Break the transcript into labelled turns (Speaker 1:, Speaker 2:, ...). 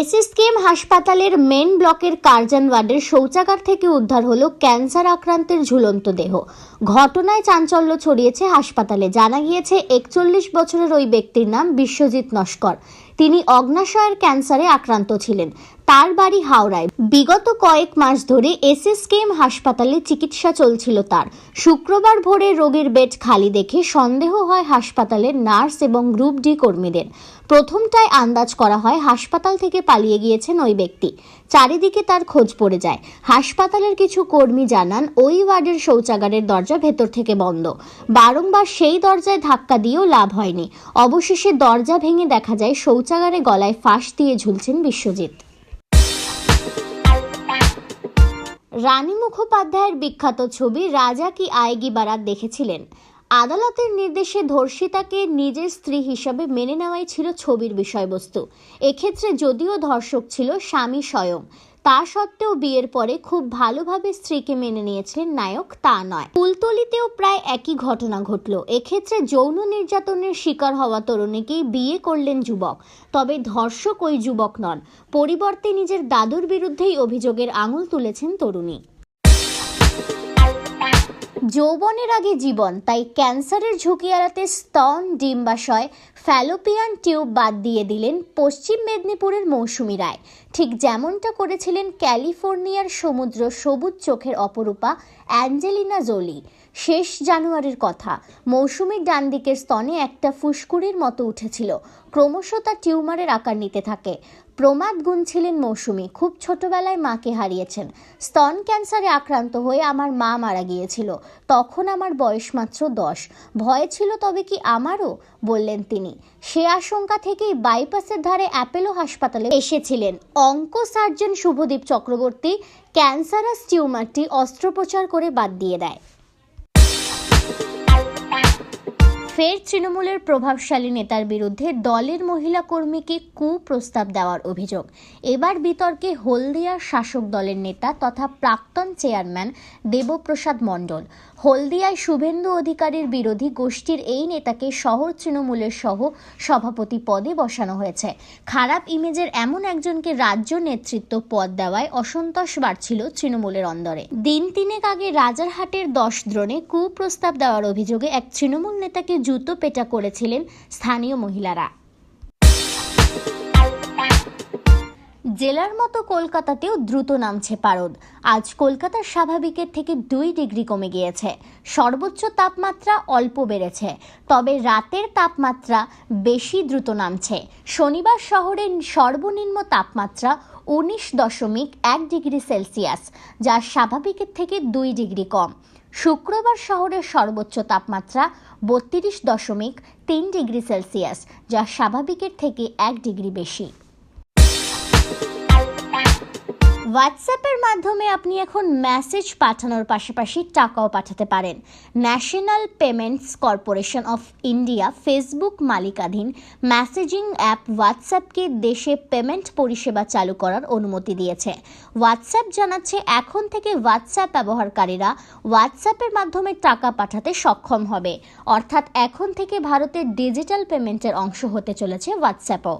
Speaker 1: SSKM হাসপাতালের main ব্লকের Curzon ওয়ার্ডের শৌচাগার থেকে উদ্ধার হলো ক্যান্সার আক্রান্তের ঝুলন্ত দেহ। ঘটনায় চাঞ্চল্য ছড়িয়েছে হাসপাতালে। জানা গিয়েছে, একচল্লিশ বছরের ওই ব্যক্তির নাম বিশ্বজিৎ নস্কর। তিনি অগ্নাশয়ের ক্যান্সারে আক্রান্ত ছিলেন। তার বাড়ি হাওড়ায়। বিগত কয়েক মাস ধরে এসএসকেএম হাসপাতালে চিকিৎসা চলছিল তার। শুক্রবার ভোরে রোগীর বেড খালি দেখে সন্দেহ হয় হাসপাতালের নার্স এবং গ্রুপ ডি কর্মীদের। প্রথমটায় আন্দাজ করা হয় হাসপাতাল থেকে পালিয়ে গিয়েছেন ওই ব্যক্তি। চারিদিকে তার খোঁজ পড়ে যায়। হাসপাতালের কিছু কর্মী জানান, ওই ওয়ার্ডের শৌচাগারের দরজা ভেতর থেকে বন্ধ। বারংবার সেই দরজায় ধাক্কা দিয়েও লাভ হয়নি। অবশেষে দরজা ভেঙে দেখা যায়, শৌচাগারে গলায় ফাঁস দিয়ে ঝুলছেন বিশ্বজিৎ। রানী মুখোপাধ্যায়ের বিখ্যাত ছবি রাজা কি আয়েগি বারাত দেখেছিলেন? আদালতের নির্দেশে ধর্ষিতাকে নিজের স্ত্রী হিসাবে মেনে নেওয়াই ছিল ছবির বিষয়বস্তু। এক্ষেত্রে যদিও ধর্ষক ছিল স্বামী স্বয়ং, তা সত্ত্বেও বিয়ের পরে খুব ভালোভাবে স্ত্রীকে মেনে নিয়েছিলেন নায়ক তা নয়। কুলতলিতেও প্রায় একই ঘটনা ঘটল। এক্ষেত্রে যৌন নির্যাতনের শিকার হওয়া তরুণীকেই বিয়ে করলেন যুবক। তবে ধর্ষক ওই যুবক নন, পরিবর্তে নিজের দাদুর বিরুদ্ধেই অভিযোগের আঙুল তুলেছেন তরুণী। যৌবনের আগে জীবন, তাই ক্যান্সারের ঝুঁকি এড়াতে স্তন, ডিম্বাশয়, ফ্যালোপিয়ান টিউব বাদ দিয়ে দিলেন পশ্চিম মেদিনীপুরের মৌসুমী রায়। ঠিক যেমনটা করেছিলেন ক্যালিফোর্নিয়ার সমুদ্র সবুজ চোখের অপরূপা অ্যাঞ্জেলিনা জোলি। শেষ জানুয়ারির কথা। মৌসুমীর ডান দিকের স্তনে একটা ফুসকুড়ির মতো উঠেছিল। ক্রমশ তা টিউমারের আকার নিতে থাকে। প্রমাদ গুণ ছিলেন মৌসুমী, খুব ছোটবেলায় মাকে হারিয়েছেন। স্তন ক্যান্সারে আক্রান্ত হয়ে আমার মা মারা গিয়েছিল। তখন আমার বয়স মাত্র দশ। ভয় ছিল, তবে কি আমারও? বললেন তিনি। সে আশঙ্কা থেকেই বাইপাসের ধারে অ্যাপেলো হাসপাতালে এসেছিলেন। Onco surgeon Shubhadeep Chakraborty cancerous টিউমারটি অস্ত্রোপচার করে বাদ দিয়ে দেয়। thank you ফের তৃণমূলের প্রভাবশালী নেতার বিরুদ্ধে দলের মহিলা কর্মীকে কুপ্রস্তাব দেওয়ার অভিযোগ। এবার বিতর্কে হলদিয়ার শাসক দলের নেতা তথা প্রাক্তন চেয়ারম্যান দেবপ্রসাদ মণ্ডল। হলদিয়ায় শুভেন্দু অধিকারীর বিরোধী গোষ্ঠীর এই নেতাকে শহর তৃণমূলের সহ সভাপতি পদে বসানো হয়েছে। খারাপ ইমেজের এমন একজনকে রাজ্য নেতৃত্ব পদ দেওয়ায় অসন্তোষ বাড়ছিল তৃণমূলের অন্দরে। দিন তিনেক আগে রাজারহাটের দশ দ্রোণে কুপ্রস্তাব দেওয়ার অভিযোগে এক তৃণমূল নেতাকে জুতো পেটা করেছিলেন স্থানীয় মহিলারা। জেলার মতো কলকাতাতেও দ্রুত নামছে পারদ। আজ কলকাতার স্বাভাবিকের থেকে দুই ডিগ্রি কমে গিয়েছে। সর্বোচ্চ তাপমাত্রা অল্প বেড়েছে। তবে রাতের তাপমাত্রা বেশি দ্রুত নামছে। শনিবার শহরের সর্বনিম্ন তাপমাত্রা উনিশ দশমিক এক ডিগ্রি সেলসিয়াস, যা স্বাভাবিকের থেকে দুই ডিগ্রি কম। শুক্রবার শহরের সর্বোচ্চ তাপমাত্রা বত্রিশ দশমিক তিন ডিগ্রি সেলসিয়াস, যা স্বাভাবিকের থেকে এক ডিগ্রি বেশি। হোয়াটসঅ্যাপের মাধ্যমে আপনি এখন মেসেজ পাঠানোর পাশাপাশি টাকাও পাঠাতে পারেন। National Payments Corporation of India Facebook মালিকাধীন messaging app হোয়াটসঅ্যাপকে দেশে পেমেন্ট পরিষেবা চালু করার অনুমতি দিয়েছে। হোয়াটসঅ্যাপ জানাচ্ছে, এখন থেকে হোয়াটসঅ্যাপ ব্যবহারকারীরা হোয়াটসঅ্যাপের মাধ্যমে টাকা পাঠাতে সক্ষম হবে। অর্থাৎ এখন থেকে ভারতের ডিজিটাল পেমেন্টের অংশ হতে চলেছে হোয়াটসঅ্যাপও